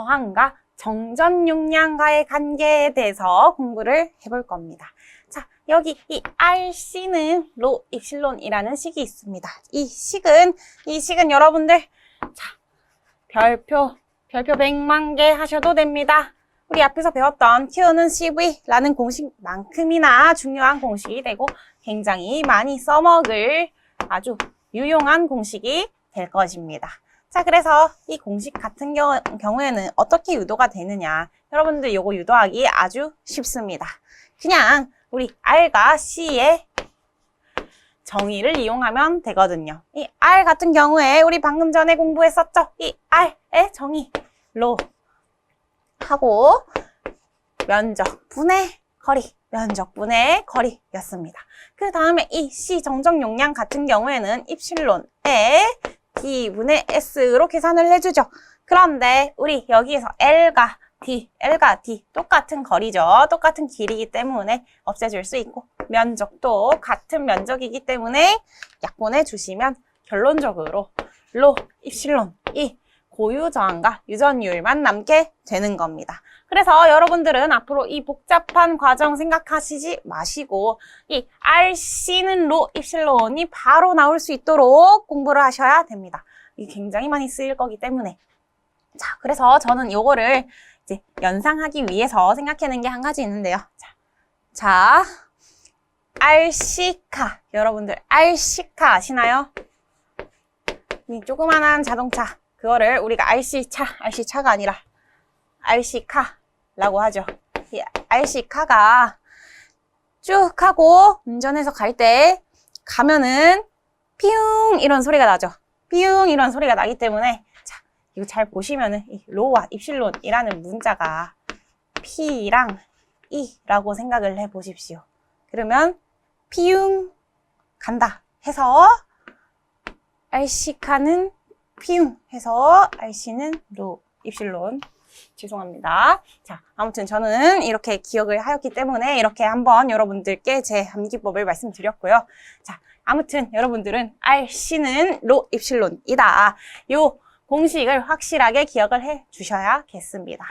저항과 정전 용량과의 관계에 대해서 공부를 해볼 겁니다. 자, 여기 이 RC는 로 입실론이라는 식이 있습니다. 이 식은, 이 식은 여러분들, 자, 별표, 별표 100만 개 하셔도 됩니다. 우리 앞에서 배웠던 Q는 CV라는 공식만큼이나 중요한 공식이 되고 굉장히 많이 써먹을 아주 유용한 공식이 될 것입니다. 자, 그래서 이 공식 같은 경우, 경우에는 어떻게 유도가 되느냐. 여러분들 요거 유도하기 아주 쉽습니다. 그냥 우리 R과 C의 정의를 이용하면 되거든요. 이 R 같은 경우에 우리 방금 전에 공부했었죠? 이 R의 정의로 하고 면적 분의 거리, 면적 분의 거리였습니다. 그 다음에 이 C 정적 용량 같은 경우에는 입실론에 D분의 S로 계산을 해주죠. 그런데 우리 여기에서 L과 D, L과 D 똑같은 거리죠. 똑같은 길이기 때문에 없애줄 수 있고 면적도 같은 면적이기 때문에 약분해 주시면 결론적으로 로, 입실론, 이 고유 저항과 유전율만 남게 되는 겁니다. 그래서 여러분들은 앞으로 이 복잡한 과정 생각하시지 마시고 이 RC는 로 입실론이 바로 나올 수 있도록 공부를 하셔야 됩니다. 이게 굉장히 많이 쓰일 거기 때문에. 자, 그래서 저는 요거를 이제 연상하기 위해서 생각해낸 게 한 가지 있는데요. 자, 자, RC카. 여러분들, RC카 아시나요? 이 조그만한 자동차. 그거를 우리가 RC차, RC차가 아니라 RC카라고 하죠. 이 RC카가 쭉 하고 운전해서 갈 때 가면은 피웅 이런 소리가 나죠. 피웅 이런 소리가 나기 때문에 자, 이거 잘 보시면은 이 로와 입실론이라는 문자가 P랑 E라고 생각을 해 보십시오. 그러면 피웅 간다 해서 RC카는 피웅 해서 RC는 로 입실론 죄송합니다. 자, 아무튼 저는 이렇게 기억을 하였기 때문에 이렇게 한번 여러분들께 제 암기법을 말씀드렸고요. 자, 아무튼 여러분들은 RC는 로 입실론이다. 요 공식을 확실하게 기억을 해 주셔야겠습니다.